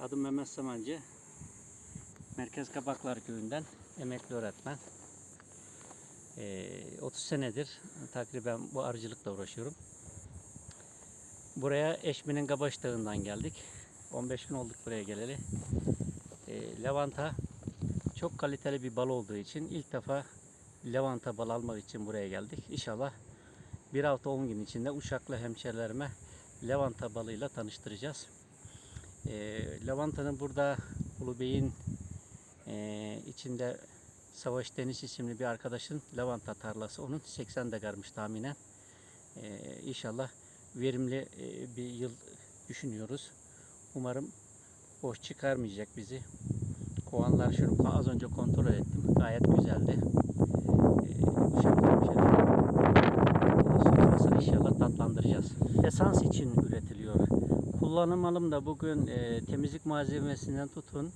adım Mehmet Samancı. Merkez Kabaklar Köyü'nden emekli öğretmen. Ee, 30 senedir takriben bu arıcılıkla uğraşıyorum. Buraya Eşmi'nin Gabaş Dağı'ndan geldik. 15 gün olduk buraya geleli. Ee, Levanta çok kaliteli bir bal olduğu için ilk defa Levanta bal almak için buraya geldik. İnşallah bir hafta 10 gün içinde Uşaklı hemşerilerime Levanta balıyla tanıştıracağız. Ee, Lavanta'nın burada Ulubey'in e, içinde Savaş Deniz isimli bir arkadaşın lavanta tarlası. Onun 80 degarmış tahminen. Ee, inşallah verimli e, bir yıl düşünüyoruz. Umarım boş çıkarmayacak bizi. Kovanlar şunu az önce kontrol ettim. Gayet güzeldi. Ee, sonrasını inşallah tatlandıracağız. Esans için üretiliyor. Kullanım alımda bugün e, temizlik malzemesinden tutun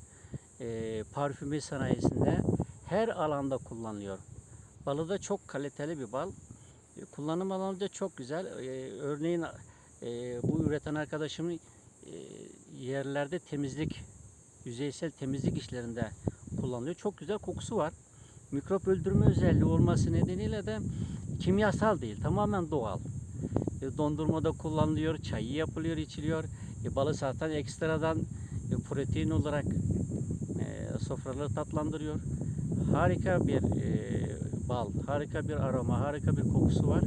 e, parfümü sanayisinde her alanda kullanılıyor. Balı da çok kaliteli bir bal. E, kullanım alanı da çok güzel. E, örneğin e, bu üreten arkadaşımın e, yerlerde temizlik, yüzeysel temizlik işlerinde kullanılıyor. Çok güzel kokusu var. Mikrop öldürme özelliği olması nedeniyle de kimyasal değil, tamamen doğal. E, dondurmada kullanılıyor, çayı yapılıyor, içiliyor. E, balı zaten ekstradan e, protein olarak e, sofraları tatlandırıyor. Harika bir bal, harika bir aroma, harika bir kokusu var.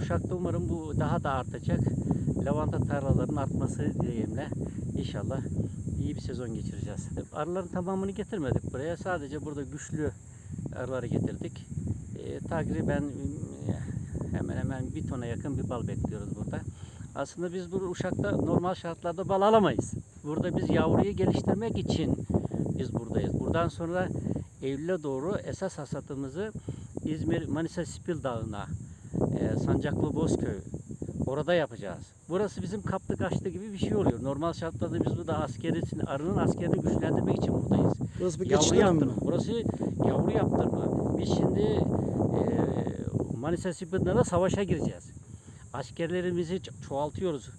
Uşak'ta umarım bu daha da artacak. Lavanta tarlalarının artması dileğimle inşallah iyi bir sezon geçireceğiz. Arıların tamamını getirmedik buraya. Sadece burada güçlü arıları getirdik. E, takriben hemen hemen bir tona yakın bir bal bekliyoruz burada. Aslında biz bu Uşak'ta normal şartlarda bal alamayız. Burada biz yavruyu geliştirmek için biz buradayız. Buradan sonra Eylül'e doğru esas hasatımızı İzmir Manisa Spil Dağı'na, e, Sancaklı Bozköy orada yapacağız. Burası bizim kaptı kaçtı gibi bir şey oluyor. Normal şartlarda biz burada askeri, arının askerini güçlendirmek için buradayız. Burası bir Yavru dönemi mi? yaptırma. Burası yavru yaptırma. Biz şimdi e, Manisa Sipinler'e savaşa gireceğiz. Askerlerimizi ço- çoğaltıyoruz.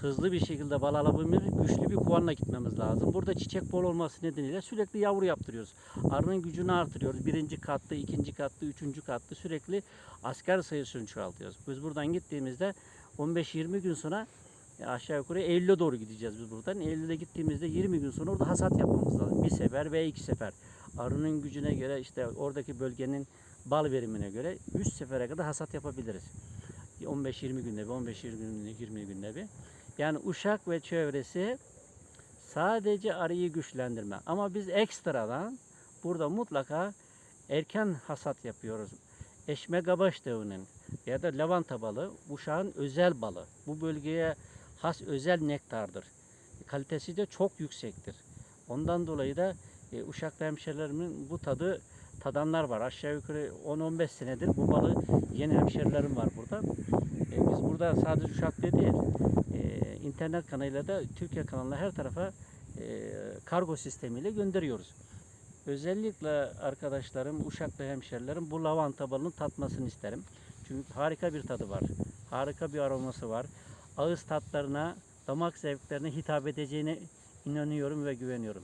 Hızlı bir şekilde bal alabilmemiz, güçlü bir kovanla gitmemiz lazım. Burada çiçek bol olması nedeniyle sürekli yavru yaptırıyoruz. Arının gücünü artırıyoruz. Birinci katlı, ikinci katlı, üçüncü katlı sürekli asker sayısını çoğaltıyoruz. Biz buradan gittiğimizde 15-20 gün sonra e, aşağı yukarı Eylül'e doğru gideceğiz biz buradan. Eylül'e gittiğimizde 20 gün sonra orada hasat yapmamız lazım. Bir sefer veya iki sefer. Arının gücüne göre işte oradaki bölgenin bal verimine göre 3 sefere kadar hasat yapabiliriz. 15-20 günde bir, 15-20 günde, 20 günde bir. Yani Uşak ve çevresi sadece arıyı güçlendirme. Ama biz ekstradan burada mutlaka erken hasat yapıyoruz. Eşme Gabaş Dağı'nın ya da lavanta balı Uşak'ın özel balı. Bu bölgeye has özel nektardır. Kalitesi de çok yüksektir. Ondan dolayı da e, Uşaklı hemşerilerimin bu tadı tadanlar var. Aşağı yukarı 10-15 senedir bu balı yeni hemşerilerim var burada. E, biz burada sadece Uşak'ta değil, e, internet kanalıyla da Türkiye kanalına her tarafa e, kargo sistemiyle gönderiyoruz. Özellikle arkadaşlarım, Uşaklı hemşerilerim bu lavanta balını tatmasını isterim. Çünkü harika bir tadı var. Harika bir aroması var. Ağız tatlarına, damak zevklerine hitap edeceğine inanıyorum ve güveniyorum.